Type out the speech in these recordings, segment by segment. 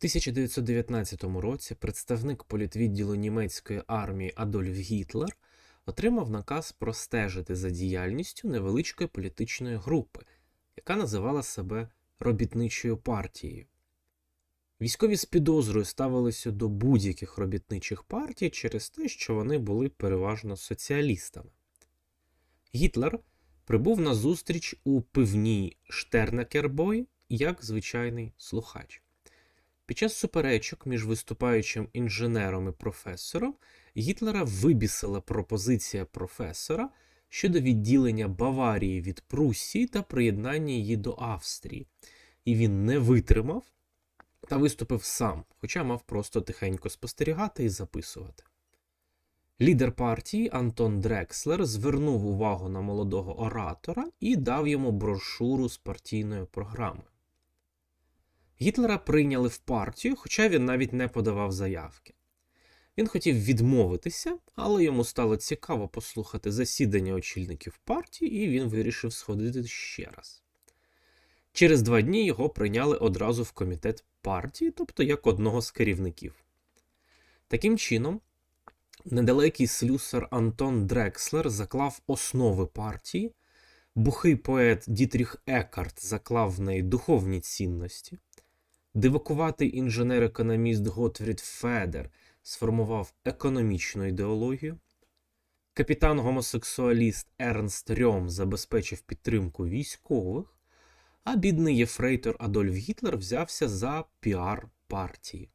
1919 році представник політвідділу німецької армії Адольф Гітлер отримав наказ простежити за діяльністю невеличкої політичної групи, яка називала себе робітничою партією. Військові з підозрою ставилися до будь-яких робітничих партій через те, що вони були переважно соціалістами. Гітлер прибув на зустріч у пивній Штернекербой як звичайний слухач. Під час суперечок між виступаючим інженером і професором Гітлера вибісила пропозиція професора щодо відділення Баварії від Пруссії та приєднання її до Австрії, і він не витримав та виступив сам, хоча мав просто тихенько спостерігати і записувати. Лідер партії Антон Дрекслер звернув увагу на молодого оратора і дав йому брошуру з партійною програмою. Гітлера прийняли в партію, хоча він навіть не подавав заявки. Він хотів відмовитися, але йому стало цікаво послухати засідання очільників партії, і він вирішив сходити ще раз. Через два дні його прийняли одразу в комітет партії, тобто як одного з керівників. Таким чином, недалекий слюсар Антон Дрекслер заклав основи партії, бухий поет Дітріх Екарт заклав в неї духовні цінності, дивакуватий інженер-економіст Готфрід Федер сформував економічну ідеологію, капітан-гомосексуаліст Ернст Рьом забезпечив підтримку військових, а бідний єфрейтор Адольф Гітлер взявся за піар партії.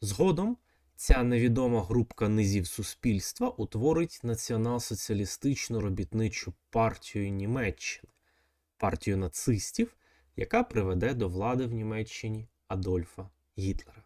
Згодом ця невідома групка низів суспільства утворить націонал-соціалістичну робітничу партію Німеччини, партію нацистів, яка приведе до влади в Німеччині Адольфа Гітлера.